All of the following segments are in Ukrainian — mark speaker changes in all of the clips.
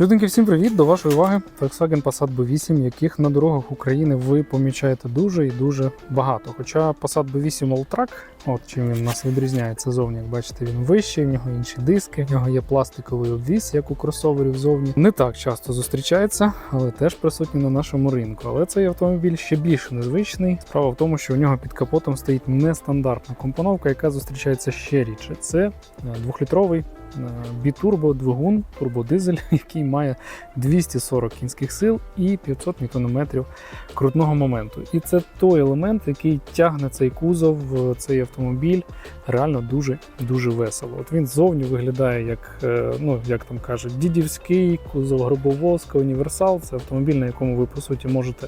Speaker 1: Людинки, всім привіт! До вашої уваги Volkswagen Passat B8, яких на дорогах України ви помічаєте дуже і дуже багато. Хоча Passat B8 Alltrack, от чим він у нас відрізняється зовні, як бачите, він вищий, в нього інші диски, в нього є пластиковий обвіс, як у кросоверів зовні. Не так часто зустрічається, але теж присутній на нашому ринку. Але цей автомобіль ще більш незвичний. Справа в тому, що у нього під капотом стоїть нестандартна компоновка, яка зустрічається ще рідше. Це е, двохлітровий е, бітурбо двигун, турбодизель, який має 240 кінських сил і 500 Нм крутного моменту. І це той елемент, який тягне цей кузов, е, цей автомобіль реально дуже дуже весело. От він ззовні виглядає як, е, ну як там кажуть, дідівський кузов гробовозка, універсал. Це автомобіль, на якому ви по суті можете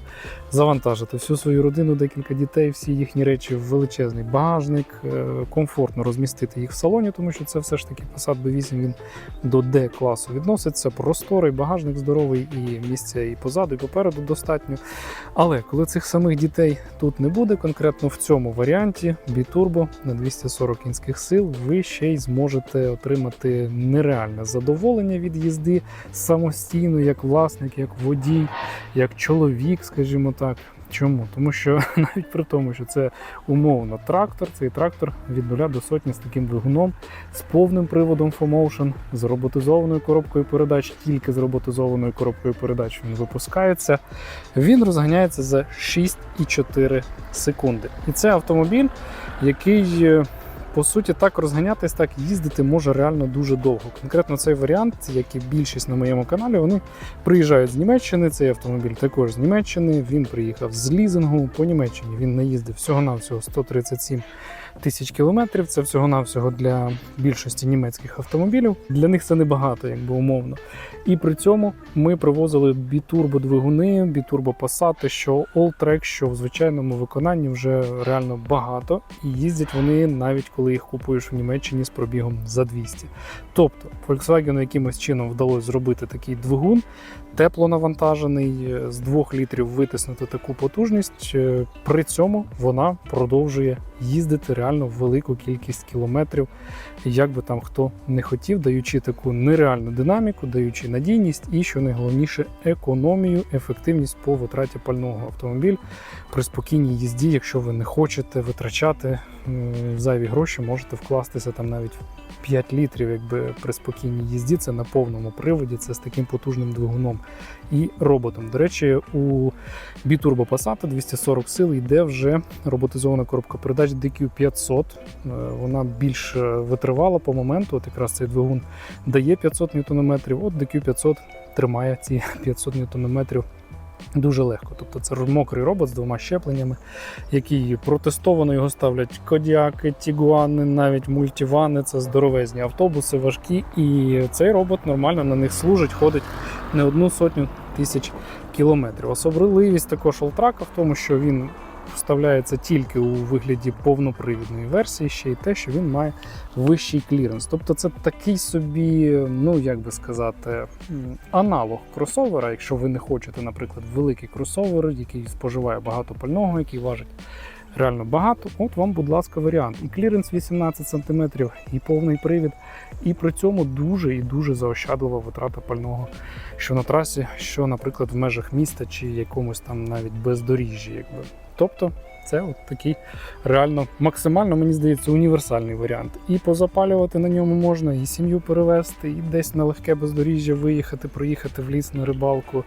Speaker 1: завантажити всю свою родину, декілька дітей, всі їхні речі в величезний багажник, комфортно розмістити їх в салоні, тому що це все ж таки Passat B8 він до D класу відноситься. Просторий багажник здоровий, і місця і позаду, і попереду достатньо. Але коли цих самих дітей тут не буде, конкретно в цьому варіанті бітурбо на 240 кінських сил, ви ще й зможете отримати нереальне задоволення від їзди самостійно, як власник, як водій, як чоловік, скажімо так. Чому? Тому що навіть при тому, що це умовно трактор, цей трактор від нуля до сотні з таким двигуном, з повним приводом FOMotion, з роботизованою коробкою передач, тільки з роботизованою коробкою передач він випускається. Він розганяється за 6,4 секунди. І це автомобіль, який. По суті, так розганятись, так їздити може реально дуже довго. Конкретно цей варіант, як і більшість на моєму каналі, вони приїжджають з Німеччини. Цей автомобіль також з Німеччини. Він приїхав з лізингу по Німеччині. Він наїздив всього-навсього 137 тисяч кілометрів. Це всього-навсього для більшості німецьких автомобілів. Для них це небагато, якби умовно. І при цьому ми привозили бітурбо двигуни, бітурбо пасати, що Alltrack, що в звичайному виконанні вже реально багато. І їздять вони навіть коли їх купуєш в Німеччині з пробігом за 200. Тобто Volkswagen якимось чином вдалося зробити такий двигун, тепло навантажений, з 2 літрів витиснути таку потужність. е, При цьому вона продовжує їздити реально велику кількість кілометрів, як би там хто не хотів, даючи таку нереальну динаміку, даючи надійність і, що найголовніше, економію, ефективність по витраті пального автомобіль при спокійній їзді, якщо ви не хочете витрачати зайві гроші, можете вкластися там навіть 5 літрів, якби при спокійній їзді. Це на повному приводі, це з таким потужним двигуном і роботом. До речі, у Biturbo Passat 240 сил йде вже роботизована коробка передач DQ500. Е, Вона більш е, витривала по моменту. От якраз цей двигун дає 500 Нм. От DQ500 тримає ці 500 Нм дуже легко. Тобто це мокрий робот з двома щепленнями, який протестовано його ставлять кодіаки, тігуани, навіть мультивани. Це здоровезні автобуси, важкі. І цей робот нормально на них служить, ходить не одну сотню тисяч кілометрів. Особливість також Alltrack в тому, що він вставляється тільки у вигляді повнопривідної версії, ще й те, що він має вищий кліренс. Тобто це такий собі, ну як би сказати, аналог кросовера, якщо ви не хочете, наприклад, великий кросовер, який споживає багато пального, який важить. Реально багато, от вам, будь ласка, варіант. І кліренс 18 см, і повний привід, і при цьому дуже і дуже заощадлива витрата пального, що на трасі, що, наприклад, в межах міста чи якомусь там навіть бездоріжжі. Якби. Тобто це от такий реально максимально, мені здається, універсальний варіант. І позапалювати на ньому можна, і сім'ю перевезти, і десь на легке бездоріжжя виїхати, проїхати в ліс на рибалку.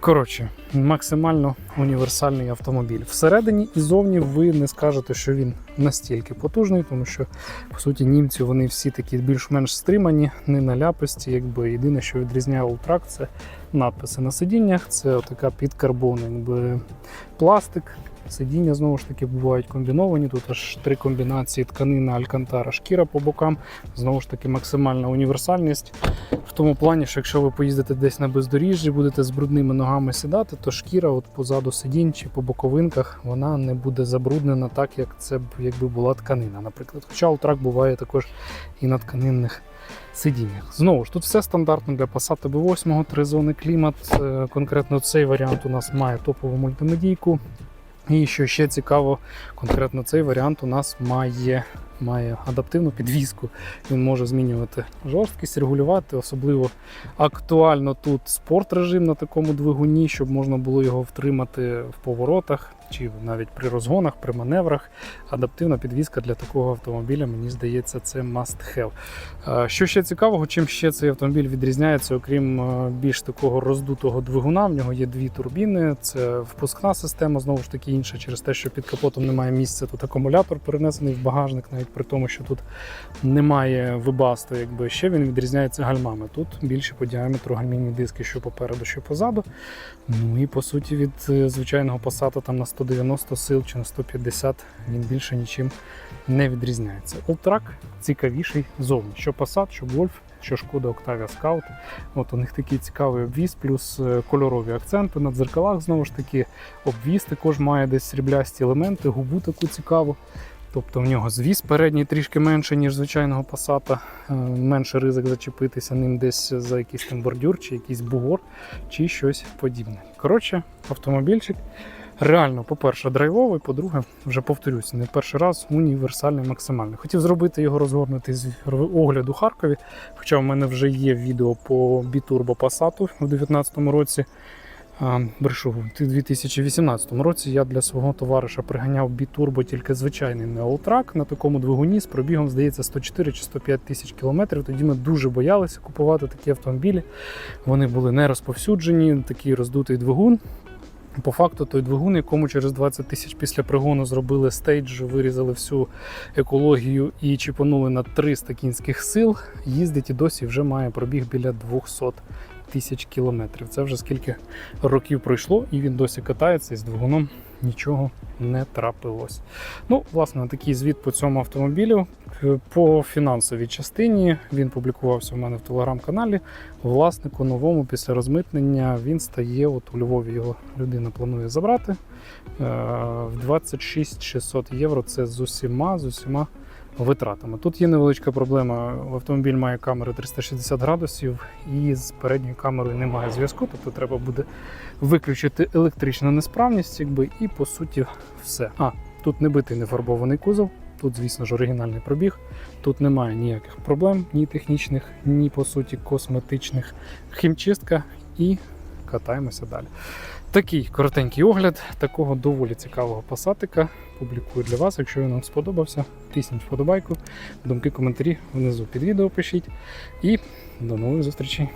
Speaker 1: Коротше, максимально універсальний автомобіль. Всередині і зовні ви не скажете, що він настільки потужний, тому що по суті німці вони всі такі більш-менш стримані, не на ляпості. Якби єдине, що відрізняє Alltrack, це надписи на сидіннях. Це така підкарбон, якби пластик. Сидіння знову ж таки бувають комбіновані. Тут аж три комбінації тканина, алькантара, шкіра по бокам. Знову ж таки, максимальна універсальність. В тому плані, що якщо ви поїздите десь на бездоріжжі, будете з брудними ногами сідати, то шкіра от позаду сидінь чи по боковинках вона не буде забруднена так, як це б якби була тканина, наприклад. Хоча утрак буває також і на тканинних сидіннях. Знову ж тут все стандартно для Passat B8, три зони клімат. Е, Конкретно цей варіант у нас має топову мультимедійку. І що ще цікаво, конкретно цей варіант у нас має має адаптивну підвіску. Він може змінювати жорсткість, регулювати. Особливо актуально тут спорт режим на такому двигуні, щоб можна було його втримати в поворотах чи навіть при розгонах, при маневрах. Адаптивна підвіска для такого автомобіля, мені здається, це must have. Що ще цікавого, чим ще цей автомобіль відрізняється, окрім більш такого роздутого двигуна, в нього є дві турбіни, це впускна система, знову ж таки інша, через те, що під капотом немає місця. Тут акумулятор перенесений в багажник, навіть при тому, що тут немає вибасту, якби ще він відрізняється гальмами. Тут більше по діаметру гальмівні диски, що попереду, що позаду. Ну і по суті від е, звичайного Passat там на 190 сил чи на 150 він більше нічим не відрізняється. Alltrack цікавіший зовні. Що Passat, що Golf, що Шкода Octavia Scout. От у них такий цікавий обвіз, плюс е, кольорові акценти на дзеркалах. Знову ж таки, обвіз також має десь сріблясті елементи, губу таку цікаву. Тобто в нього звіз передній трішки менше, ніж звичайного Passat, е, менше ризик зачепитися ним десь за якийсь там бордюр, чи якийсь бугор, чи щось подібне. Коротше, автомобільчик реально, по-перше, драйвовий, по-друге, вже повторюсь, не перший раз універсальний максимальний. Хотів зробити його розгорнутий з огляду Харкові, хоча в мене вже є відео по бітурбо Passat у 2019 році. Брешу, в 2018 році я для свого товариша приганяв бітурбо тільки звичайний неотрак на такому двигуні з пробігом, здається, 104 чи 105 тисяч кілометрів. Тоді ми дуже боялися купувати такі автомобілі. Вони були не розповсюджені, такий роздутий двигун. По факту, той двигун, якому через 20 тисяч після пригону зробили стейдж, вирізали всю екологію і чіпанули на 300 кінських сил, їздить і досі вже має пробіг біля 200 тисяч кілометрів. Це вже скільки років пройшло, і він досі катається і з двигуном нічого не трапилось. Ну, власне, такий звіт по цьому автомобілю. Е, По фінансовій частині він публікувався у мене в телеграм-каналі. Власнику новому після розмитнення він стає. От у Львові його людина планує забрати. е, В 26 600 євро. Це з усіма, з усіма витратами. Тут є невеличка проблема. Автомобіль має камери 360 градусів, і з передньою камерою немає зв'язку, тобто треба буде виключити електричну несправність, якби, і по суті все. А, тут не битий не фарбований кузов. Тут, звісно ж, оригінальний пробіг. Тут немає ніяких проблем, ні технічних, ні по суті косметичних. Хімчистка і катаємося далі. Такий коротенький огляд такого доволі цікавого пасатика. Публікую для вас. Якщо він вам сподобався, тисніть вподобайку, думки, коментарі внизу під відео пишіть. І до нових зустрічей!